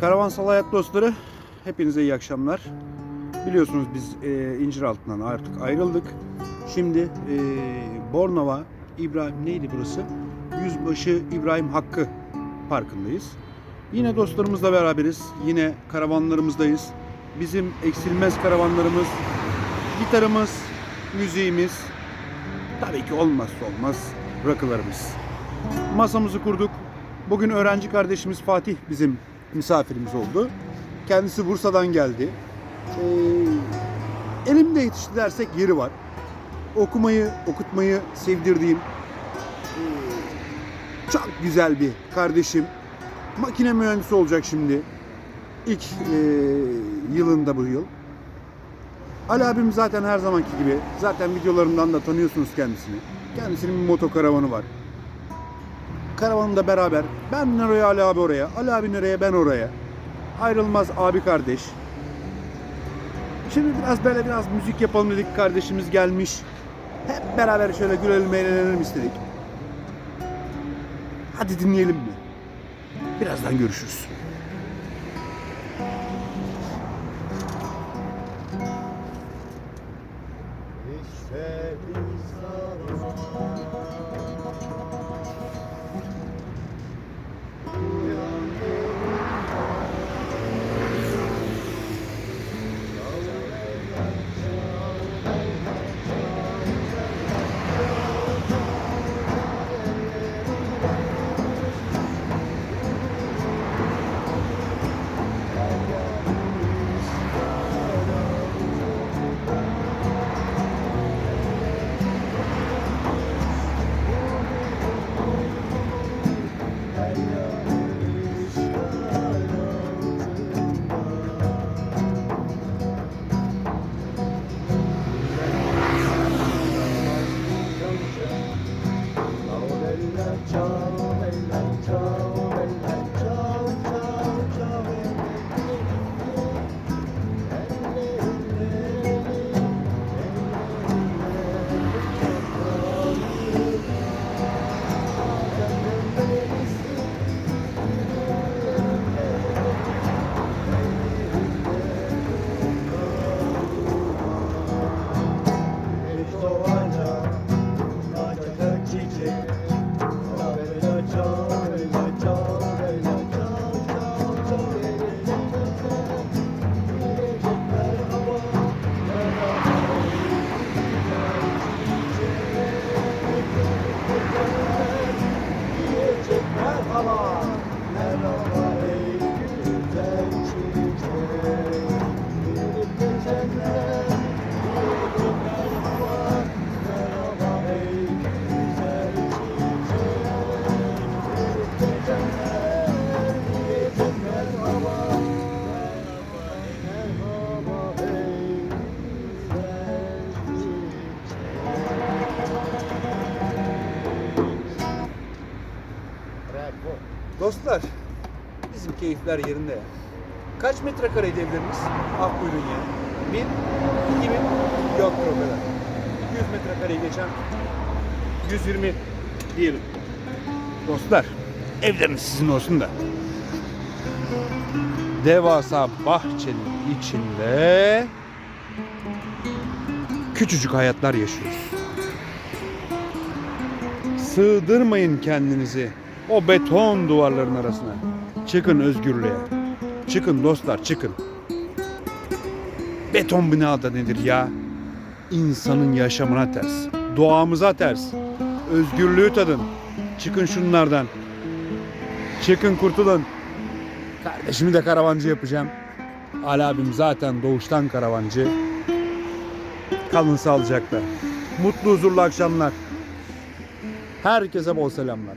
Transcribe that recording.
Karavansal Hayat dostları, hepinize iyi akşamlar. Biliyorsunuz biz e, İnciraltı'ndan artık ayrıldık. Şimdi e, Bornova, İbrahim neydi burası? Yüzbaşı İbrahim Hakkı Parkı'ndayız. Yine dostlarımızla beraberiz. Yine karavanlarımızdayız. Bizim eksilmez karavanlarımız, gitarımız, müziğimiz, tabii ki olmazsa olmaz rakılarımız. Masamızı kurduk. Bugün öğrenci kardeşimiz Fatih bizim misafirimiz oldu. Kendisi Bursa'dan geldi. Ee, elimde yetişti dersek yeri var. Okumayı, okutmayı sevdirdiğim ee, çok güzel bir kardeşim. Makine mühendisi olacak şimdi. İlk ee, yılında bu yıl. Ali abim zaten her zamanki gibi. Zaten videolarımdan da tanıyorsunuz kendisini. Kendisinin bir motokaravanı var. Karavanında beraber. Ben nereye Ali abi oraya. Ali abi nereye ben oraya. Ayrılmaz abi kardeş. Şimdi biraz böyle biraz müzik yapalım dedik. Kardeşimiz gelmiş. Hep beraber şöyle gülelim eğlenelim istedik. Hadi dinleyelim mi? Birazdan görüşürüz. Dostlar, bizim keyifler yerinde ya. Kaç metrekareydi evlerimiz? Ah buyurun ya. Bir, iki bin, yok o kadar. 100 metrekareyi geçen 120 diyelim. Dostlar, evleriniz sizin olsun da. Devasa bahçenin içinde küçücük hayatlar yaşıyoruz. Sığdırmayın kendinizi o beton duvarların arasına. Çıkın özgürlüğe. Çıkın dostlar çıkın. Beton binada nedir ya? İnsanın yaşamına ters. Doğamıza ters. Özgürlüğü tadın. Çıkın şunlardan. Çıkın kurtulun. Kardeşimi de karavancı yapacağım. Ali abim zaten doğuştan karavancı. Kalın sağlıcakla. Mutlu huzurlu akşamlar. Herkese bol selamlar.